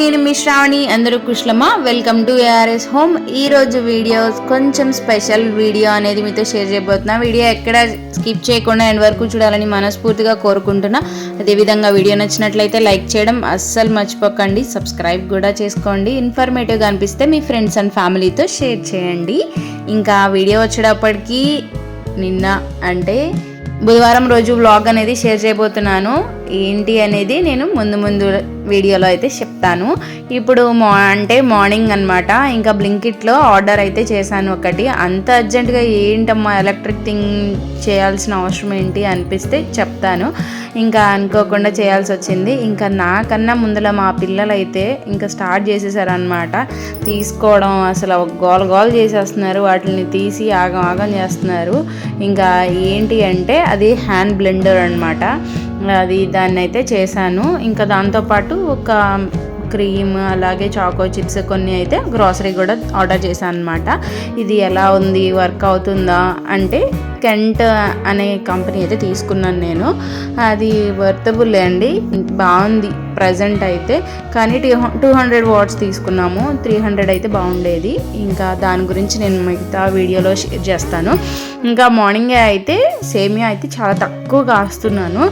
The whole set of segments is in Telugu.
నేను మీ శ్రావణి అందరూ కుశలమా? వెల్కమ్ టు ఏఆర్ఎస్ హోమ్ ఈ రోజు వీడియో కొంచెం స్పెషల్ వీడియో అనేది మీతో షేర్ చేయబోతున్నా. వీడియో ఎక్కడ స్కిప్ చేయకుండా ఎండ్ వరకు చూడాలని మనస్ఫూర్తిగా కోరుకుంటున్నా. అదేవిధంగా వీడియో నచ్చినట్లయితే లైక్ చేయడం అస్సలు మర్చిపోకండి. సబ్స్క్రైబ్ కూడా చేసుకోండి. ఇన్ఫర్మేటివ్గా అనిపిస్తే మీ ఫ్రెండ్స్ అండ్ ఫ్యామిలీతో షేర్ చేయండి. ఇంకా వీడియో వచ్చేటప్పటికి నిన్న అంటే బుధవారం రోజు వ్లాగ్ అనేది షేర్ చేయబోతున్నాను. ఏంటి అనేది నేను ముందు ముందు వీడియోలో అయితే చెప్తాను. ఇప్పుడు మా అంటే మార్నింగ్ అనమాట ఇంకా బ్లింకిట్లో ఆర్డర్ అయితే చేశాను ఒకటి. అంత అర్జెంటుగా ఏంటమ్మా ఎలక్ట్రిక్ థింగ్ చేయాల్సిన అవసరం ఏంటి అనిపిస్తే చెప్తాను. ఇంకా అనుకోకుండా చేయాల్సి వచ్చింది. ఇంకా నాకన్నా ముందర మా పిల్లలు అయితే ఇంకా స్టార్ట్ చేసేసారనమాట తీసుకోవడం అసలు గోల గోల చేసేస్తున్నారు. వాటిని తీసి ఆగం ఆగం చేస్తున్నారు. ఇంకా ఏంటి అంటే అది హ్యాండ్ బ్లెండర్ అనమాట అది దాన్ని అయితే చేశాను. ఇంకా దాంతోపాటు ఒక క్రీమ్ అలాగే చాకో చిప్స్ కొన్ని అయితే గ్రాసరీ కూడా ఆర్డర్ చేశాను అనమాట ఇది ఎలా ఉంది వర్క్ అవుతుందా అంటే కెంట్ అనే కంపెనీ అయితే తీసుకున్నాను నేను. అది వర్తబుల్ అండి బాగుంది. ప్రజెంట్ అయితే. కానీ టూ టూ హండ్రెడ్ వాట్స్ తీసుకున్నాము. త్రీ హండ్రెడ్ అయితే బాగుండేది. ఇంకా దాని గురించి నేను మిగతా వీడియోలో షేర్ చేస్తాను. ఇంకా మార్నింగే అయితే సేమియా అయితే చాలా తక్కువ కాస్తున్నాను.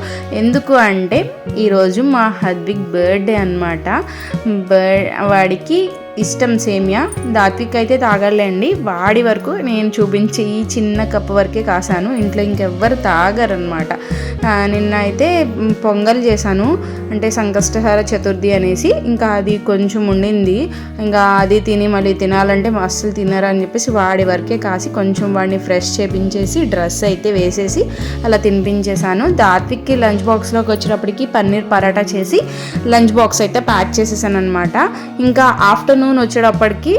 ఎందుకు అంటే ఈరోజు మా హస్బెండ్ బర్త్డే అనమాట బర్ వాడికి ఇష్టం సేమియా. దాత్విక్ అయితే తాగలేండి వాడి వరకు నేను చూపించే ఈ చిన్న కప్పు వరకే కాసాను. ఇంట్లో ఇంకెవ్వరు తాగరనమాట నిన్న అయితే పొంగల్ చేశాను. అంటే సంకష్టహార చతుర్థి అనేసి ఇంకా అది కొంచెం ఉండింది. ఇంకా అది తిని మళ్ళీ తినాలంటే అస్సలు తినరని చెప్పేసి వాడి వరకే కాసి కొంచెం వాడిని ఫ్రెష్ చేపించేసి డ్రెస్ అయితే వేసేసి అలా తినిపించేశాను. దాత్విక్కి లంచ్ బాక్స్లోకి వచ్చేటప్పటికి పన్నీర్ పరాటా చేసి లంచ్ బాక్స్ అయితే ప్యాక్ చేసేసాను అనమాట ఇంకా ఆఫ్టర్నూన్ వచ్చేటప్పటికి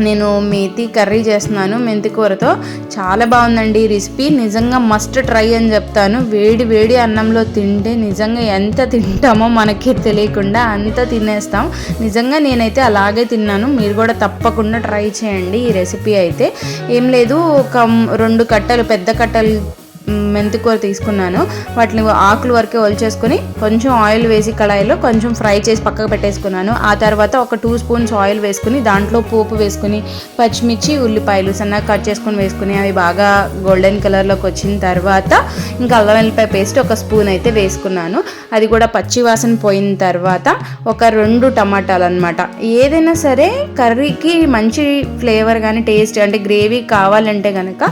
నేను మేతి కర్రీ చేస్తున్నాను మెంతి కూరతో. చాలా బాగుందండి ఈ రెసిపీ. నిజంగా మస్ట్ ట్రై అని చెప్తాను. వేడి వేడి అన్నంలో తింటే నిజంగా ఎంత తింటామో మనకి తెలియకుండా అంత తినేస్తాం. నిజంగా నేనైతే అలాగే తిన్నాను. మీరు కూడా తప్పకుండా ట్రై చేయండి ఈ రెసిపీ అయితే. ఏం లేదు ఒక రెండు కట్టలు పెద్ద కట్టలు మెంతి కూర తీసుకున్నాను. వాటిని ఆకులు వరకే ఒలిచేసుకొని కొంచెం ఆయిల్ వేసి కళాయిలో కొంచెం ఫ్రై చేసి పక్కకు పెట్టేసుకున్నాను. ఆ తర్వాత ఒక టూ స్పూన్స్ ఆయిల్ వేసుకుని దాంట్లో పోపు వేసుకుని పచ్చిమిర్చి ఉల్లిపాయలు సన్నగా కట్ చేసుకొని వేసుకుని అవి బాగా గోల్డెన్ కలర్లోకి వచ్చిన తర్వాత ఇంకా అల్లం వెల్లిపాయ పేస్ట్ ఒక స్పూన్ అయితే వేసుకున్నాను. అది కూడా పచ్చి వాసన పోయిన తర్వాత ఒక రెండు టమాటాలు అనమాట ఏదైనా సరే కర్రీకి మంచి ఫ్లేవర్ కానీ టేస్ట్ అంటే గ్రేవీ కావాలంటే కనుక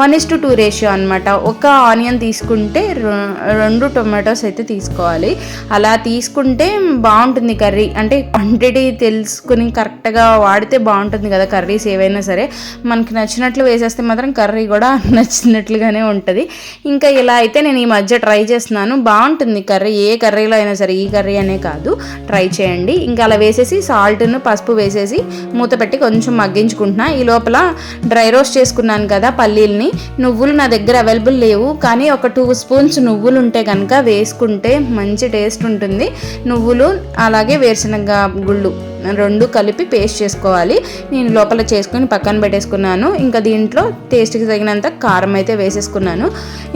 one is to two ratio అనమాట ఒక ఆనియన్ తీసుకుంటే రెండు టొమాటోస్ అయితే తీసుకోవాలి. అలా తీసుకుంటే బాగుంటుంది కర్రీ. అంటే క్వాంటిటీ తెలుసుకుని కరెక్ట్గా వాడితే బాగుంటుంది కదా కర్రీస్ ఏవైనా సరే. మనకి నచ్చినట్లు వేసేస్తే మాత్రం కర్రీ కూడా నచ్చినట్లుగానే ఉంటుంది. ఇంకా ఇలా అయితే నేను ఈ మధ్య ట్రై చేస్తున్నాను. బాగుంటుంది కర్రీ. ఏ కర్రీలో అయినా సరే ఈ కర్రీ అనే కాదు. ట్రై చేయండి. ఇంకా అలా వేసేసి సాల్ట్ను పసుపు వేసేసి మూత పెట్టి కొంచెం మగ్గించుకుంటున్నా. ఈ లోపల డ్రై రోస్ట్ చేసుకున్నాను కదా పల్లీల్ని. నువ్వులు నా దగ్గర అవైలబుల్ లేవు. కానీ ఒక టూ స్పూన్స్ నువ్వులు ఉంటే కనుక వేసుకుంటే మంచి టేస్ట్ ఉంటుంది. నువ్వులు అలాగే వేరుశనగ గుళ్ళు రెండు కలిపి పేస్ట్ చేసుకోవాలి. నేను లోపల చేసుకుని పక్కన పెట్టేసుకున్నాను. ఇంకా దీంట్లో టేస్ట్కి తగినంత కారం అయితే వేసేసుకున్నాను.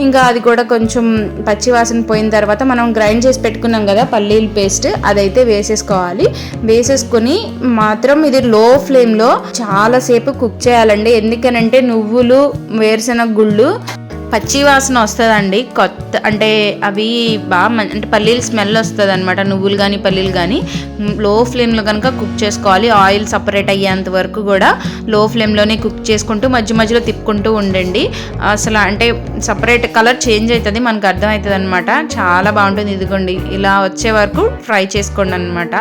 ఇంకా అది కూడా కొంచెం పచ్చివాసన పోయిన తర్వాత మనం గ్రైండ్ చేసి పెట్టుకున్నాం కదా పల్లీల పేస్ట్ అదైతే వేసేసుకోవాలి. వేసేసుకొని మాత్రం ఇది లో ఫ్లేమ్లో చాలాసేపు కుక్ చేయాలండి. ఎందుకనంటే నువ్వులు వేరుశనగ గుళ్ళు పచ్చి వాసన వస్తుందండి. కొత్త అంటే అవి బాగా అంటే పల్లీలు స్మెల్ వస్తుంది అనమాట నువ్వులు కానీ పల్లీలు కానీ లో ఫ్లేమ్లో కనుక కుక్ చేసుకోవాలి. ఆయిల్ సపరేట్ అయ్యేంత వరకు కూడా లో ఫ్లేమ్లోనే కుక్ చేసుకుంటూ మధ్య మధ్యలో తిప్పుకుంటూ ఉండండి. అసలు అంటే సపరేట్ కలర్ చేంజ్ అవుతుంది మనకు అర్థమవుతుంది అనమాట చాలా బాగుంటుంది ఇదిగోండి. ఇలా వచ్చే వరకు ఫ్రై చేసుకోండి అనమాట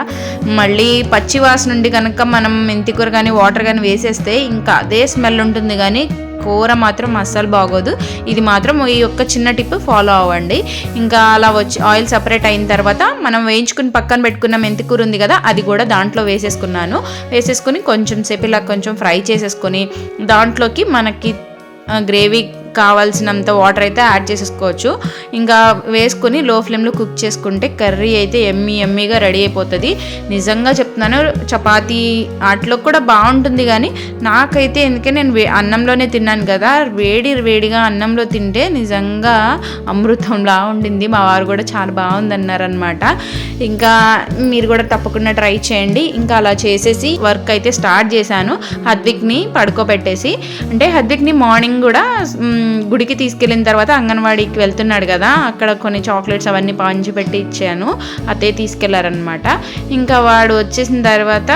మళ్ళీ పచ్చి వాసన నుండి కనుక మనం మెంతికూర కానీ వాటర్ కానీ వేసేస్తే ఇంకా అదే స్మెల్ ఉంటుంది కానీ కూర మాత్రం అస్సలు బాగోదు. ఇది మాత్రం ఈ యొక్క చిన్న టిప్ ఫాలో అవ్వండి. ఇంకా అలా వచ్చి ఆయిల్ సపరేట్ అయిన తర్వాత మనం వేయించుకుని పక్కన పెట్టుకున్న మెంతికూర ఉంది కదా అది కూడా దాంట్లో వేసేసుకున్నాను. వేసేసుకుని కొంచెం సేపు ఇలా కొంచెం ఫ్రై చేసేసుకొని దాంట్లోకి మనకి గ్రేవీ కావాల్సినంత వాటర్ అయితే యాడ్ చేసేసుకోవచ్చు. ఇంకా వేసుకొని లో ఫ్లేమ్లో కుక్ చేసుకుంటే కర్రీ అయితే ఎమ్మి ఎమ్మిగా రెడీ అయిపోతుంది. నిజంగా చెప్తున్నాను చపాతీ వాటిలో కూడా బాగుంటుంది కానీ నాకైతే ఎందుకే నేను వే అన్నంలోనే తిన్నాను కదా వేడి వేడిగా అన్నంలో తింటే నిజంగా అమృతంలా ఉండింది. మా వారు కూడా చాలా బాగుందన్నారనమాట ఇంకా మీరు కూడా తప్పకుండా ట్రై చేయండి. ఇంకా అలా చేసేసి వర్క్ అయితే స్టార్ట్ చేశాను. హద్విక్ని పడుకోబెట్టేసి అంటే హద్విక్ని మార్నింగ్ కూడా గుడికి తీసుకెళ్ళిన తర్వాత అంగన్వాడీకి వెళ్తున్నాడు కదా అక్కడ కొన్ని చాక్లెట్స్ అవన్నీ పంచి పెట్టి ఇచ్చాను అతే తీసుకెళ్ళారనమాట ఇంకా వాడు వచ్చేసిన తర్వాత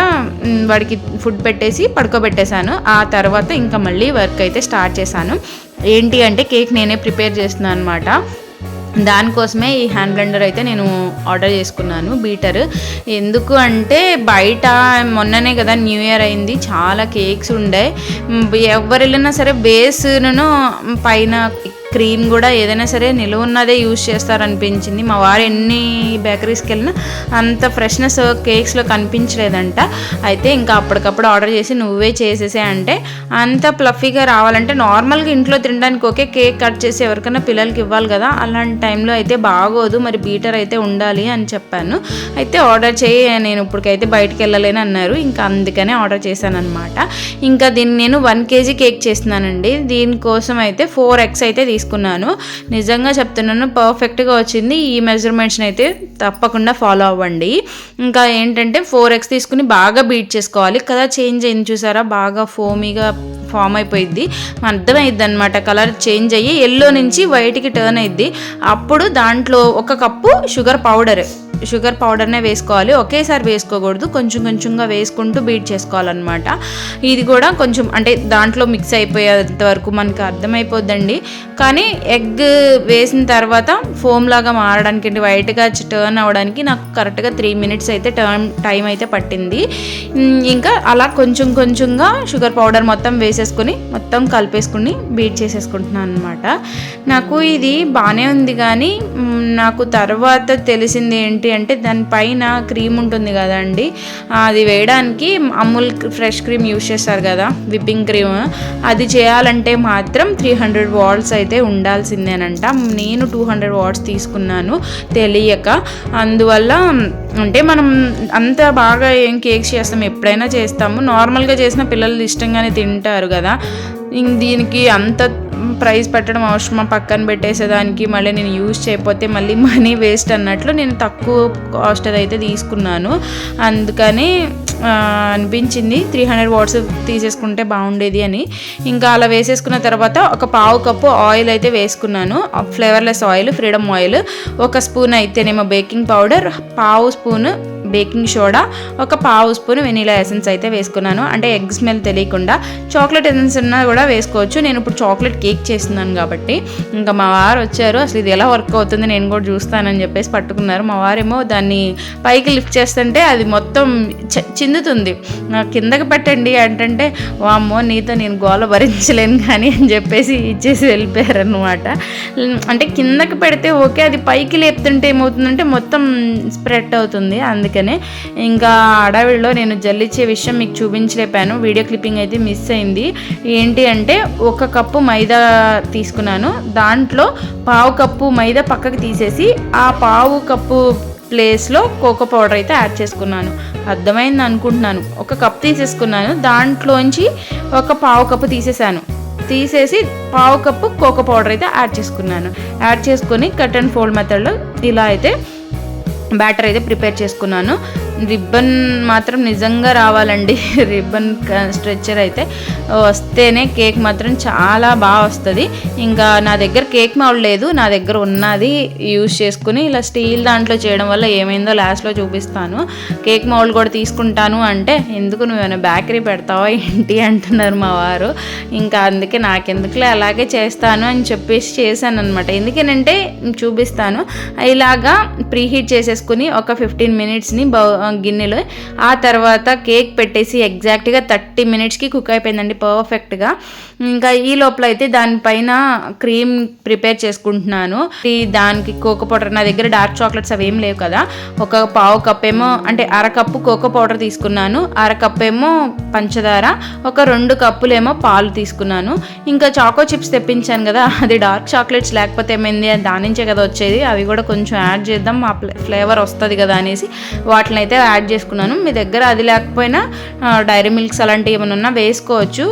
వాడికి ఫుడ్ పెట్టేసి పడుకోబెట్టేశాను. ఆ తర్వాత ఇంకా మళ్ళీ వర్క్ అయితే స్టార్ట్ చేశాను. ఏంటి అంటే కేక్ నేనే ప్రిపేర్ చేస్తున్నాను అనమాట దానికోసమే ఈ హ్యాండ్ బ్లెండర్ అయితే నేను ఆర్డర్ చేసుకున్నాను బీటర్ ఎందుకు అంటే బయట మొన్ననే కదా న్యూ ఇయర్ అయింది చాలా కేక్స్ ఉండే. ఎవరు వెళ్ళినా సరే బేస్ను పైన క్రీమ్ కూడా ఏదైనా సరే నిలువ ఉన్నదే యూజ్ చేస్తారనిపించింది. మా వారు ఎన్ని బేకరీస్కి వెళ్ళినా అంత ఫ్రెష్నెస్ కేక్స్లో కనిపించలేదంట. అయితే ఇంకా అప్పటికప్పుడు ఆర్డర్ చేసి నువ్వే చేసేసే అంటే అంత ప్లఫీగా రావాలంటే నార్మల్గా ఇంట్లో తినడానికి ఓకే కేక్ కట్ చేసి ఎవరికైనా పిల్లలకి ఇవ్వాలి కదా. అలాంటి టైంలో అయితే బాగోదు. మరి బీటర్ అయితే ఉండాలి అని చెప్పాను. అయితే ఆర్డర్ చేయి నేను ఇప్పటికైతే బయటకు వెళ్ళలేను అన్నారు. ఇంకా అందుకనే ఆర్డర్ చేశాను అనమాట ఇంకా దీన్ని నేను వన్ కేజీ కేక్ చేస్తున్నానండి. దీనికోసం అయితే ఫోర్ ఎగ్స్ అయితే తీసుకున్నాను. నిజంగా చెప్తున్నాను పర్ఫెక్ట్గా వచ్చింది. ఈ మెజర్మెంట్స్ని అయితే తప్పకుండా ఫాలో అవ్వండి. ఇంకా ఏంటంటే ఫోర్ ఎక్స్ తీసుకుని బాగా బీట్ చేసుకోవాలి. కదా చేంజ్ అయింది చూసారా? బాగా ఫోమీగా ఫామ్ అయిపోయింది అర్థమైద్ది అనమాట కలర్ చేంజ్ అయ్యి ఎల్లో నుంచి వైట్కి టర్న్ అయింది అప్పుడు దాంట్లో ఒక కప్పు షుగర్ పౌడర్ షుగర్ పౌడర్నే వేసుకోవాలి. ఒకేసారి వేసుకోకూడదు. కొంచెం కొంచెంగా వేసుకుంటూ బీట్ చేసుకోవాలన్నమాట. ఇది కూడా కొంచెం అంటే దాంట్లో మిక్స్ అయిపోయేంత వరకు మనకి అర్థమైపోద్దండి. కానీ ఎగ్ వేసిన తర్వాత ఫోమ్ లాగా మారడానికి అంటే వైట్గా టర్న్ అవ్వడానికి నాకు కరెక్ట్గా త్రీ మినిట్స్ అయితే టర్న్ టైం అయితే పట్టింది. ఇంకా అలా కొంచెం కొంచెంగా షుగర్ పౌడర్ మొత్తం వేసేసుకొని మొత్తం కలిపేసుకుని బీట్ చేసేసుకుంటున్నాను అనమాట నాకు ఇది బాగానే ఉంది కానీ నాకు తర్వాత తెలిసింది ఏంటి అంటే దానిపైన క్రీమ్ ఉంటుంది కదండి అది వేయడానికి అమూల్ ఫ్రెష్ క్రీమ్ యూస్ చేస్తారు కదా విప్పింగ్ క్రీమ్. అది చేయాలంటే మాత్రం త్రీ హండ్రెడ్ వాట్స్ అయితే ఉండాల్సిందేనంట. నేను టూ హండ్రెడ్ వాట్స్ తీసుకున్నాను తెలియక. అందువల్ల అంటే మనం అంత బాగా ఏం కేక్స్ చేస్తాం ఎప్పుడైనా చేస్తాము. నార్మల్గా చేసిన పిల్లలు ఇష్టంగానే తింటారు కదా దీనికి అంత ప్రైస్ పెట్టడం అవసరమా? పక్కన పెట్టేసేదానికి మళ్ళీ నేను యూజ్ చేయకపోతే మళ్ళీ మనీ వేస్ట్ అన్నట్లు నేను తక్కువ కాస్ట్ అయితే తీసుకున్నాను. అందుకని అనిపించింది త్రీ హండ్రెడ్ వాట్స్ తీసేసుకుంటే బాగుండేది అని. ఇంకా అలా వేసేసుకున్న తర్వాత ఒక పావు కప్పు ఆయిల్ అయితే వేసుకున్నాను. Flavourless oil Freedom oil. ఒక స్పూన్ అయితేనేమో బేకింగ్ పౌడర్ పావు స్పూన్ బేకింగ్ సోడా ఒక పావు స్పూన్ వెనీలా ఎసెన్స్ అయితే వేసుకున్నాను. అంటే ఎగ్ స్మెల్ తెలియకుండా చాక్లెట్ ఎసెన్స్ ఉన్నా కూడా వేసుకోవచ్చు. నేను ఇప్పుడు చాక్లెట్ కేక్ చేస్తున్నాను కాబట్టి. ఇంకా మా వారు వచ్చారు. అసలు ఇది ఎలా వర్క్ అవుతుంది నేను కూడా చూస్తానని చెప్పేసి పట్టుకున్నారు. మా వారేమో దాన్ని పైకి లిఫ్ట్ చేస్తుంటే అది మొత్తం చిందుతుంది. కిందకి పెట్టండి అంటే వామ్మో నీతో నేను గోల భరించలేను కానీ అని చెప్పేసి ఇచ్చేసి వెళ్ళిపోయారనమాట అంటే కిందకి పెడితే ఓకే అది పైకి లేపుతుంటే ఏమవుతుందంటే మొత్తం స్ప్రెడ్ అవుతుంది. అందుకని ఇంకా అడవిలో నేను జల్లిచ్చే విషయం మీకు చూపించలేపాను. వీడియో క్లిప్పింగ్ అయితే మిస్ అయింది. ఏంటి అంటే ఒక కప్పు మైదా తీసుకున్నాను. దాంట్లో పావు కప్పు మైదా పక్కకి తీసేసి ఆ పావు కప్పు ప్లేస్లో కోకో పౌడర్ అయితే యాడ్ చేసుకున్నాను. అర్థమైంది అనుకుంటున్నాను. ఒక కప్ తీసేసుకున్నాను. దాంట్లోంచి ఒక పావు కప్పు తీసేసాను. తీసేసి పావు కప్పు కోకో పౌడర్ అయితే యాడ్ చేసుకున్నాను. యాడ్ చేసుకొని కట్ అండ్ ఫోల్డ్ మెథడ్లో ఇలా అయితే బ్యాటర్ అయితే ప్రిపేర్ చేసుకున్నాను. రిబ్బన్ మాత్రం నిజంగా రావాలండి. రిబ్బన్ స్ట్రెచ్చర్ అయితే వస్తేనే కేక్ మాత్రం చాలా బాగా వస్తుంది. ఇంకా నా దగ్గర కేక్ మౌల్డ్ లేదు. నా దగ్గర ఉన్నది యూజ్ చేసుకుని ఇలా స్టీల్ దాంట్లో చేయడం వల్ల ఏమైందో లాస్ట్లో చూపిస్తాను. కేక్ మౌల్డ్ కూడా తీసుకుంటాను అంటే ఎందుకు నువ్వేమైనా బేకరీ పెడతావా ఏంటి? అంటున్నారు మా వారు. ఇంకా అందుకే నాకెందుకులే అలాగే చేస్తాను అని చెప్పేసి చేశాను అనమాట ఎందుకేనంటే చూపిస్తాను. ఇలాగా ప్రీహీట్ చేసేసుకుని ఒక ఫిఫ్టీన్ మినిట్స్ని బౌ గిన్నెలో. ఆ తర్వాత కేక్ పెట్టేసి ఎగ్జాక్ట్గా థర్టీ మినిట్స్కి కుక్ అయిపోయిందండి పర్ఫెక్ట్గా. ఇంకా ఈ లోపల అయితే దానిపైన క్రీమ్ ప్రిపేర్ చేసుకుంటున్నాను. ఈ దానికి కోకో పౌడర్ నా దగ్గర డార్క్ చాక్లెట్స్ అవి ఏం లేవు కదా. ఒక పావు కప్ ఏమో అంటే అర కప్పు కోకో పౌడర్ తీసుకున్నాను. అర కప్ ఏమో పంచదార ఒక రెండు కప్పులేమో పాలు తీసుకున్నాను. ఇంకా చాకో చిప్స్ తెప్పించాను కదా అది డార్క్ చాక్లెట్స్ లేకపోతే ఏమైంది? దాని నుంచే కదా వచ్చేది. అవి కూడా కొంచెం యాడ్ చేద్దాం ఆ ఫ్లేవర్ వస్తుంది కదా అనేసి వాటిని అయితే యాడ్ చేసుకున్నాను. మీ దగ్గర అది లేకపోయినా డైరీ మిల్క్స్ అలాంటివి ఏమైనా ఉన్నా వేసుకోవచ్చు.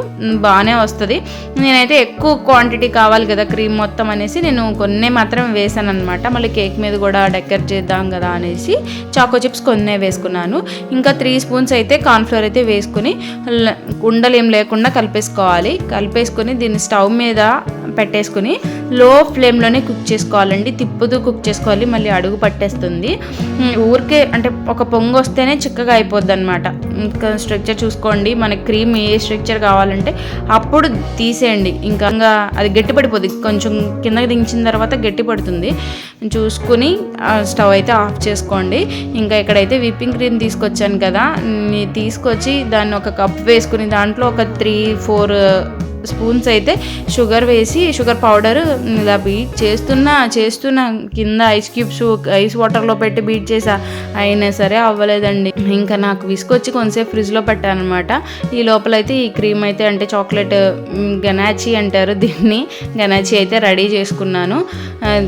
బాగానే వస్తుంది. నేనైతే ఎక్కువ క్వాంటిటీ కావాలి కదా క్రీమ్ మొత్తం అనేసి నేను కొన్నే మాత్రం వేసాను అనమాట మళ్ళీ కేక్ మీద కూడా డెకరేట్ చేద్దాం కదా అనేసి చాకో చిప్స్ కొన్నే వేసుకున్నాను. ఇంకా త్రీ స్పూన్స్ అయితే కార్న్ఫ్లోర్ అయితే వేసుకుని ఉండలు ఏం లేకుండా కలిపేసుకోవాలి. కలిపేసుకొని దీన్ని స్టవ్ మీద పెట్టేసుకుని లో ఫ్లేమ్లోనే కుక్ చేసుకోవాలండి. తిప్పుతూ కుక్ చేసుకోవాలి. మళ్ళీ అడుగు పట్టేస్తుంది. ఊరికే అంటే ఒక పొంగు వస్తేనే చిక్కగా అయిపోద్ది అనమాట ఇంకా స్ట్రక్చర్ చూసుకోండి. మనకి క్రీమ్ ఏ స్ట్రక్చర్ కావాలంటే అప్పుడు తీసేయండి. ఇంకా అది గట్టి పడిపోద్ది కొంచెం కిందకి దించిన తర్వాత గట్టి పడుతుంది చూసుకుని ఆ స్టవ్ అయితే ఆఫ్ చేసుకోండి. ఇంకా ఇక్కడైతే విప్పింగ్ క్రీమ్ తీసుకొచ్చాను కదా. తీసుకొచ్చి దాన్ని ఒక కప్ వేసుకుని దాంట్లో ఒక త్రీ ఫోర్ స్పూన్స్ అయితే షుగర్ వేసి షుగర్ పౌడర్ ఇలా బీట్ చేస్తున్నా చేస్తున్నా. కింద ఐస్ క్యూబ్స్ ఐస్ వాటర్లో పెట్టి బీట్ చేసా. అయినా సరే అవ్వలేదండి. ఇంకా నాకు విసుకొచ్చి కొంతసేపు ఫ్రిడ్జ్లో అనమాట ఈ లోపల అయితే ఈ క్రీమ్ అయితే అంటే చాక్లెట్ గనాచి అంటారు. దీన్ని గనాచి అయితే రెడీ చేసుకున్నాను.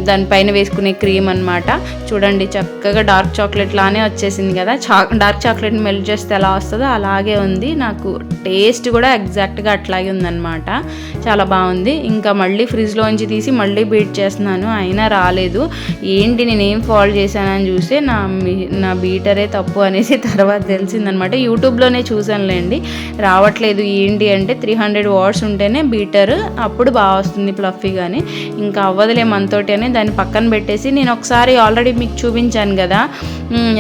దానిపైన వేసుకునే క్రీమ్ అన్నమాట. చూడండి చక్కగా డార్క్ చాక్లెట్ లానే వచ్చేసింది కదా. చా డార్క్ చాక్లెట్ మెల్ట్ చేస్తే ఎలా వస్తుందో అలాగే ఉంది. నాకు టేస్ట్ కూడా ఎగ్జాక్ట్గా అట్లాగే ఉందన్నమాట. చాలా బాగుంది. ఇంకా మళ్ళీ ఫ్రిడ్జ్లోంచి తీసి మళ్ళీ బీట్ చేస్తున్నాను. అయినా రాలేదు. ఏంటి నేనేం ఏం ఫాల్ చేశానని చూస్తే నా మీ- నా బీటరే తప్పు అనేసి తర్వాత తెలిసిందనమాట యూట్యూబ్లోనే చూసానులేండి రావట్లేదు. ఏంటి అంటే త్రీ హండ్రెడ్ వాట్స్ ఉంటేనే బీటర్. అప్పుడు బాగా వస్తుంది ప్లఫీ ఇంకా అవ్వదులే మనతోటి అని దాన్ని పక్కన పెట్టేసి నేను ఒకసారి ఆల్రెడీ మీకు చూపించాను కదా.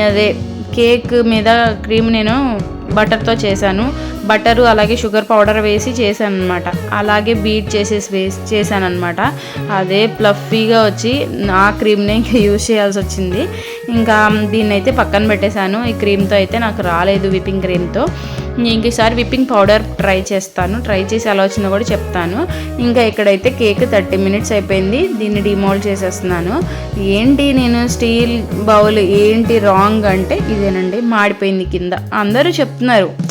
అదే కేక్ మీద క్రీమ్ నేను బటర్తో చేశాను. బటరు అలాగే షుగర్ పౌడర్ వేసి చేశాను అనమాట అలాగే బీట్ చేసేసి వేసి చేశాను అనమాట అదే ప్లఫీగా వచ్చి ఆ క్రీమ్నే ఇంకా యూజ్ చేయాల్సి వచ్చింది. ఇంకా దీన్ని అయితే పక్కన పెట్టేశాను. ఈ క్రీమ్తో అయితే నాకు రాలేదు విపింగ్ క్రీమ్తో. ఇంక ఈసారి విప్పింగ్ పౌడర్ ట్రై చేస్తాను. ట్రై చేసి ఎలా వచ్చిందో కూడా చెప్తాను. ఇంకా ఇక్కడైతే కేక్ థర్టీ మినిట్స్ అయిపోయింది. దీన్ని డిమోల్డ్ చేసేస్తున్నాను. ఏంటి నేను స్టీల్ బౌల్ ఏంటి రాంగ్ అంటే ఇదేనండి. మాడిపోయింది కింద. అందరూ చెప్తున్నారు.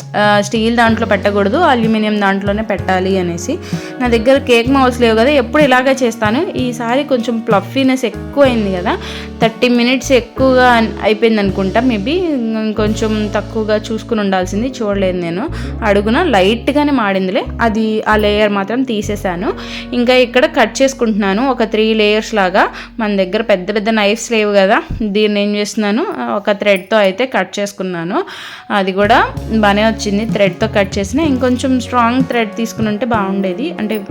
స్టీల్ దాంట్లో పెట్టకూడదు అల్యూమినియం దాంట్లోనే పెట్టాలి అనేసి. నా దగ్గర కేక్ మౌస్ లేవు కదా ఎప్పుడు ఇలాగే చేస్తాను. ఈసారి కొంచెం ప్లఫీనెస్ ఎక్కువైంది కదా థర్టీ మినిట్స్ ఎక్కువగా అయిపోయింది అనుకుంటా మేబీ కొంచెం తక్కువగా చూసుకుని ఉండాల్సింది చూడలేదు నేను. అడుగున లైట్గానే మాడిందిలే అది ఆ లేయర్ మాత్రం తీసేసాను. ఇంకా ఇక్కడ కట్ చేసుకుంటున్నాను ఒక త్రీ లేయర్స్ లాగా. మన దగ్గర పెద్ద పెద్ద నైఫ్స్ లేవు కదా దీన్ని ఏం చేస్తున్నాను ఒక థ్రెడ్తో అయితే కట్ చేసుకున్నాను. అది కూడా బాగానే వచ్చింది వచ్చింది థ్రెడ్తో కట్ చేసిన. ఇంకొంచెం స్ట్రాంగ్ థ్రెడ్ తీసుకుని ఉంటే బాగుండేది. అంటే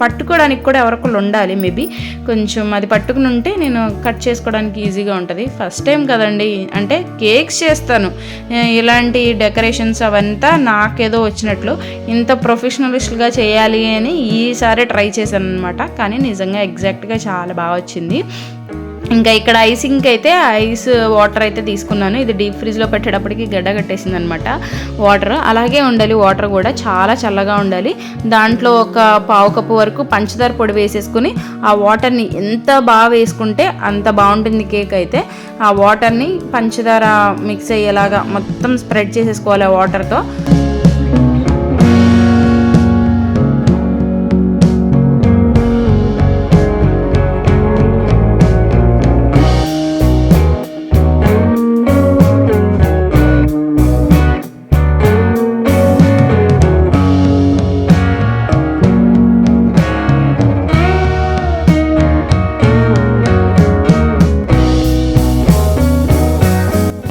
పట్టుకోవడానికి కూడా ఎవరొకరు ఉండాలి మేబీ కొంచెం అది పట్టుకుని ఉంటే నేను కట్ చేసుకోవడానికి ఈజీగా ఉంటుంది. ఫస్ట్ టైం కదండి. అంటే కేక్స్ చేస్తాను. ఇలాంటి డెకరేషన్స్ అవంతా నాకేదో వచ్చినట్లు. ఇంత ప్రొఫెషనలిస్ట్గా చేయాలి అని ఈసారి ట్రై చేశాను అనమాట కానీ నిజంగా ఎగ్జాక్ట్గా చాలా బాగా వచ్చింది. ఇంకా ఇక్కడ ఐసింగ్ అయితే ఐస్ వాటర్ అయితే తీసుకున్నాను. ఇది డీప్ ఫ్రిడ్జ్లో పెట్టేటప్పటికి గడ్డ కట్టేసింది అనమాట వాటర్ అలాగే ఉండాలి. వాటర్ కూడా చాలా చల్లగా ఉండాలి. దాంట్లో ఒక పావు కప్పు వరకు పంచదార పొడి వేసేసుకుని ఆ వాటర్ని ఎంత బాగా వేసుకుంటే అంత బాగుంటుంది కేక్ అయితే. ఆ వాటర్ని పంచదార మిక్స్ అయ్యేలాగా మొత్తం స్ప్రెడ్ చేసేసుకోవాలి ఆ వాటర్తో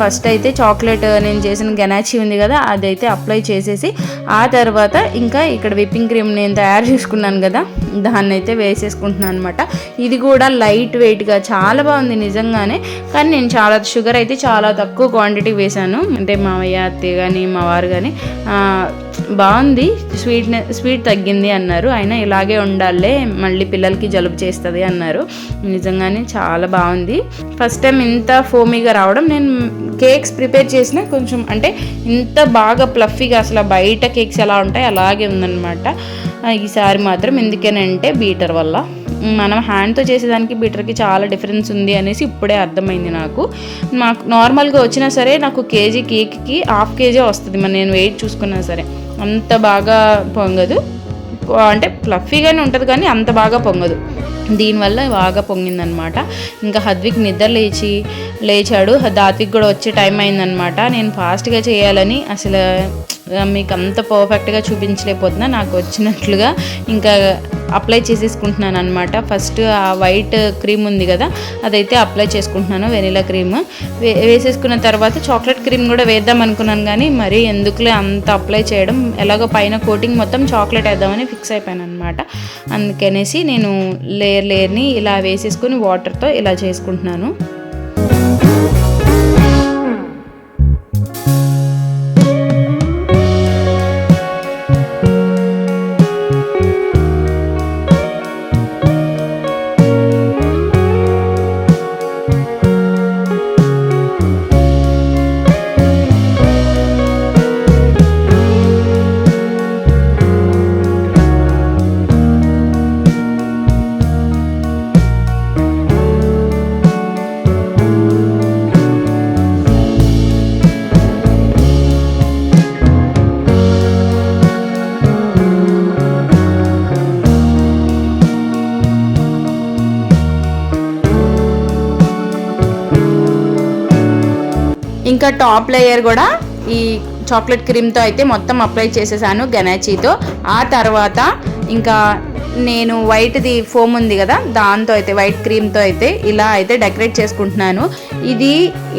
ఫస్ట్ అయితే చాక్లెట్ నేను చేసిన గనాచి ఉంది కదా అదైతే అప్లై చేసేసి ఆ తర్వాత ఇంకా ఇక్కడ విప్పింగ్ క్రీమ్ నేను తయారు చేసుకున్నాను కదా. దాన్ని అయితే వేసేసుకుంటున్నాను అనమాట ఇది కూడా లైట్ వెయిట్గా చాలా బాగుంది నిజంగానే. కానీ నేను చాలా షుగర్ అయితే చాలా తక్కువ క్వాంటిటీ వేశాను అంటే మావయ్య అత్తయ్య కానీ మా వారు కానీ బాగుంది. స్వీట్నెస్ స్వీట్ తగ్గింది అన్నారు. అయినా ఇలాగే ఉండాలే మళ్ళీ పిల్లలకి జలుబు చేస్తుంది అన్నారు. నిజంగానే చాలా బాగుంది. ఫస్ట్ టైం ఇంత ఫోమీగా రావడం. నేను కేక్స్ ప్రిపేర్ చేసిన కొంచెం అంటే ఇంత బాగా ప్లఫీగా అసలు బయట కేక్స్ ఎలా ఉంటాయి అలాగే ఉందన్నమాట. ఈసారి మాత్రం ఎందుకనంటే బీటర్ వల్ల. మనం హ్యాండ్తో చేసేదానికి బీటర్కి చాలా డిఫరెన్స్ ఉంది అనేసి ఇప్పుడే అర్థమైంది నాకు. మాకు నార్మల్గా వచ్చినా సరే నాకు కేజీ కేక్కి హాఫ్ కేజీ వస్తుంది. మరి నేను వెయిట్ చూసుకున్నా సరే. అంత బాగా పొంగదు. అంటే ఫ్లఫీగానే ఉంటుంది కానీ అంత బాగా పొంగదు. దీనివల్ల బాగా పొంగిందనమాట. ఇంకా హద్విక్ నిద్ర లేచి లేచాడు. దాత్విక్ కూడా వచ్చే టైం అయిందనమాట. నేను ఫాస్ట్గా చేయాలని అసలు మీకు అంత పర్ఫెక్ట్గా చూపించలేకపోతున్నా నాకు వచ్చినట్లుగా ఇంకా అప్లై చేసేసుకుంటున్నాను అనమాట ఫస్ట్ ఆ వైట్ క్రీమ్ ఉంది కదా అదైతే అప్లై చేసుకుంటున్నాను వెనిలా క్రీమ్ వే వేసేసుకున్న తర్వాత చాక్లెట్ క్రీమ్ కూడా వేద్దాం అనుకున్నాను కానీ మరీ ఎందుకులే అంత అప్లై చేయడం. ఎలాగో పైన కోటింగ్ మొత్తం చాక్లెట్ వేద్దామని ఫిక్స్ అయిపోయాను అనమాట అందుకనేసి నేను లేయర్ లేయర్ని ఇలా వేసేసుకుని వాటర్తో ఇలా చేసుకుంటున్నాను. ఇంకా టాప్ లేయర్ కూడా ఈ చాక్లెట్ క్రీమ్తో అయితే మొత్తం అప్లై చేసేసాను గనాచీతో ఆ తర్వాత ఇంకా నేను వైట్ది ఫోమ్ ఉంది కదా దాంతో అయితే వైట్ క్రీమ్తో అయితే ఇలా అయితే డెకరేట్ చేసుకుంటున్నాను. ఇది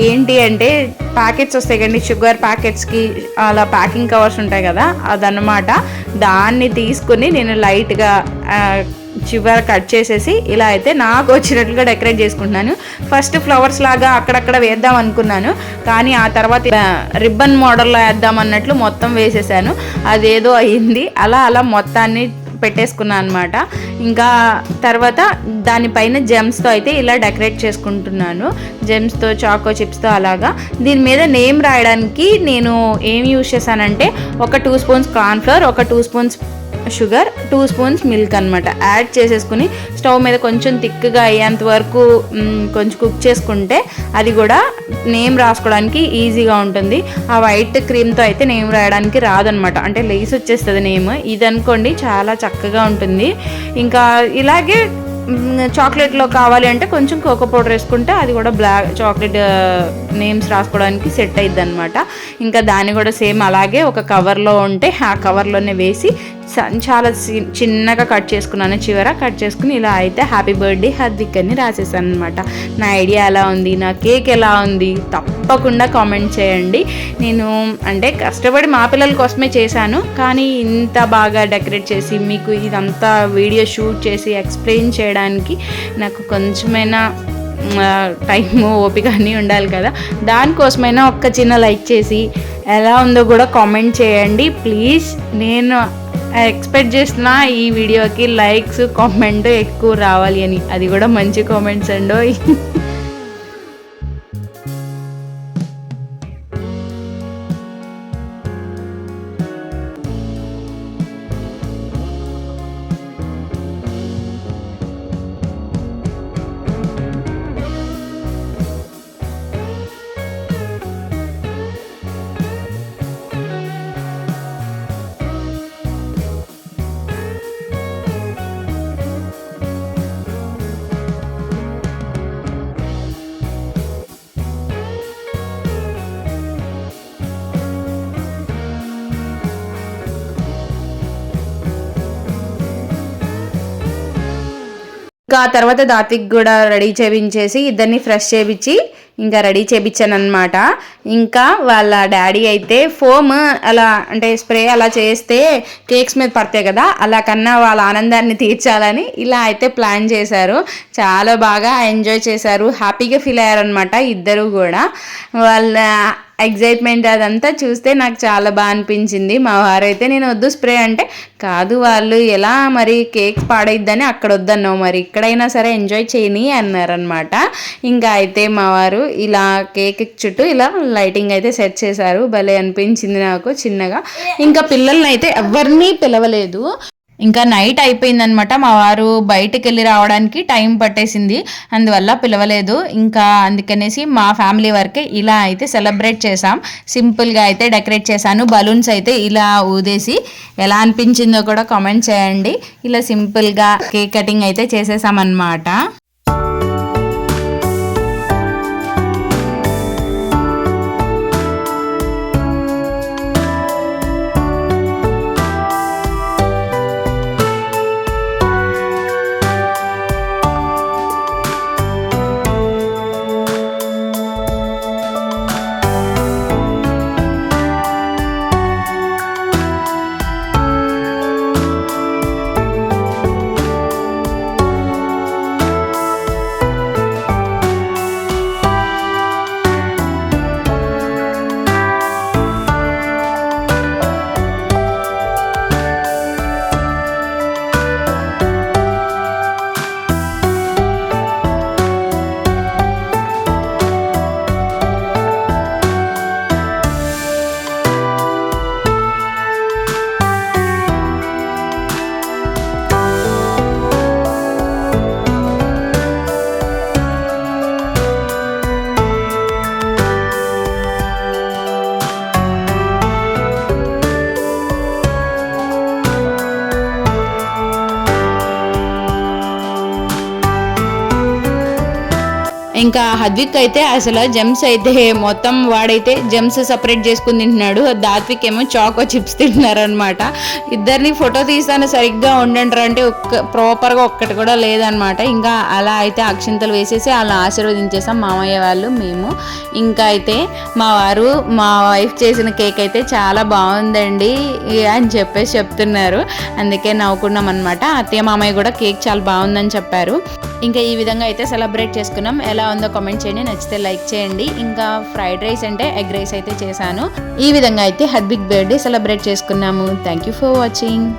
ఏంటి అంటే ప్యాకెట్స్ వస్తాయి కండి షుగర్ ప్యాకెట్స్కి అలా ప్యాకింగ్ కవర్స్ ఉంటాయి కదా అదనమాట దాన్ని తీసుకుని నేను లైట్గా చివర కట్ చేసేసి ఇలా అయితే నాకు వచ్చినట్లుగా డెకరేట్ చేసుకుంటున్నాను. ఫస్ట్ ఫ్లవర్స్ లాగా అక్కడక్కడ వేద్దాం అనుకున్నాను. కానీ ఆ తర్వాత రిబ్బన్ మోడల్లో వేద్దాం అన్నట్లు మొత్తం వేసేసాను. అదేదో అయింది. అలా అలా మొత్తాన్ని పెట్టేసుకున్నాను అనమాట ఇంకా తర్వాత దానిపైన జెమ్స్తో అయితే ఇలా డెకరేట్ చేసుకుంటున్నాను. జెమ్స్తో చాకో చిప్స్తో అలాగా. దీని మీద నేమ్ రాయడానికి నేను ఏం యూజ్ చేశానంటే ఒక టూ స్పూన్స్ కార్న్ఫ్లవర్ ఒక two spoons sugar two spoons milk అనమాట యాడ్ చేసేసుకుని స్టవ్ మీద కొంచెం థిక్గా అయ్యేంత వరకు కొంచెం కుక్ చేసుకుంటే అది కూడా నేమ్ రాసుకోవడానికి ఈజీగా ఉంటుంది. ఆ వైట్ క్రీమ్తో అయితే నేమ్ రాయడానికి రాదనమాట అంటే లేస్ వచ్చేస్తుంది నేమ్. ఇది అనుకోండి చాలా చక్కగా ఉంటుంది. ఇంకా ఇలాగే చాక్లెట్లో కావాలి అంటే కొంచెం కోకో పౌడర్ వేసుకుంటే అది కూడా బ్లాక్ చాక్లెట్ నేమ్స్ రాసుకోవడానికి సెట్ అయ్యిద్ది అనమాట ఇంకా దాన్ని కూడా సేమ్ అలాగే ఒక కవర్లో ఉంటే ఆ కవర్లోనే వేసి చాలా చిన్నగా కట్ చేసుకున్నాను. చివర కట్ చేసుకుని ఇలా అయితే హ్యాపీ బర్త్డే హార్దిక్ అని రాసేసాను అనమాట నా ఐడియా ఎలా ఉంది? నా కేక్ ఎలా ఉంది? తప్పకుండా కామెంట్ చేయండి. నేను అంటే కష్టపడి మా పిల్లల కోసమే చేశాను. కానీ ఇంత బాగా డెకరేట్ చేసి మీకు ఇదంతా వీడియో షూట్ చేసి ఎక్స్ప్లెయిన్ చేయడానికి నాకు కొంచెమైనా టైము ఓపిక అన్నీ ఉండాలి కదా. దానికోసమైనా ఒక్క చిన్న లైక్ చేసి ఎలా ఉందో కూడా కామెంట్ చేయండి. ప్లీజ్ నేను ఎక్స్పెక్ట్ చేసిన ఈ వీడియోకి లైక్స్ కామెంట్ ఎక్కువ రావాలి అని. అది కూడా మంచి కామెంట్స్ అండో ఇంకా తర్వాత దాతికి కూడా రెడీ చేయించేసి ఇద్దరిని ఫ్రెష్ చేయించి ఇంకా రెడీ చేయించాను అనమాట ఇంకా వాళ్ళ డాడీ అయితే ఫోమ్ అలా అంటే స్ప్రే అలా చేస్తే కేక్స్ మీద పడతాయి కదా అలా కన్నా వాళ్ళ ఆనందాన్ని తీర్చాలని ఇలా అయితే ప్లాన్ చేశారు. చాలా బాగా ఎంజాయ్ చేశారు. హ్యాపీగా ఫీల్ అయ్యారనమాట ఇద్దరు కూడా. వాళ్ళ ఎగ్జైట్మెంట్ అదంతా చూస్తే నాకు చాలా బాగా అనిపించింది. మా వారైతే నేను వద్దు స్ప్రే అంటే కాదు వాళ్ళు ఎలా మరి కేక్ పాడైద్దని అక్కడ వద్దన్నావు మరి ఇక్కడైనా సరే ఎంజాయ్ చేయని అన్నారనమాట ఇంకా అయితే మా వారు ఇలా కేక్ చుట్టూ ఇలా లైటింగ్ అయితే సెట్ చేశారు. భలే అనిపించింది నాకు చిన్నగా. ఇంకా పిల్లల్ని అయితే ఎవరిని పిలవలేదు. ఇంకా నైట్ అయిపోయిందనమాట మా వారు బయటకు వెళ్ళి రావడానికి టైం పట్టేసింది. అందువల్ల పిలవలేదు. ఇంకా అందుకనేసి మా ఫ్యామిలీ వరకే ఇలా అయితే సెలబ్రేట్ చేసాం సింపుల్గా అయితే డెకరేట్ చేశాను. బలూన్స్ అయితే ఇలా ఊదేసి ఎలా అనిపించిందో కూడా కామెంట్ చేయండి. ఇలా సింపుల్గా కేక్ కటింగ్ అయితే చేసేసామన్నమాట. ఇంకా హద్విక్ అయితే అసలు జెమ్స్ అయితే మొత్తం వాడైతే జెమ్స్ సపరేట్ చేసుకుని తింటున్నాడు. దాత్విక్ ఏమో చాకో చిప్స్ తింటున్నారనమాట ఇద్దరిని ఫోటో తీస్తాను సరిగ్గా ఉండండి అంటే ఒక్క ప్రాపర్గా ఒక్కటి కూడా లేదనమాట ఇంకా అలా అయితే అక్షింతలు వేసేసి అలా ఆశీర్వదించేసాం మామయ్య వాళ్ళు మేము. ఇంకా అయితే మా వారు మా వైఫ్ చేసిన కేక్ అయితే చాలా బాగుందండి అని చెప్పేసి చెప్తున్నారు. అందుకే నవ్వుకున్నాం అనమాట అత్తయ్య మామయ్య కూడా కేక్ చాలా బాగుందని చెప్పారు. ఇంకా ఈ విధంగా అయితే సెలబ్రేట్ చేసుకున్నాం. ఎలా ఉందో కామెంట్ చేయండి. నచ్చితే లైక్ చేయండి. ఇంకా ఫ్రైడ్ రైస్ అంటే ఎగ్ రైస్ అయితే చేశాను. ఈ విధంగా అయితే హర్బిక్ బర్త్డే సెలబ్రేట్ చేసుకున్నాము. Thank you for watching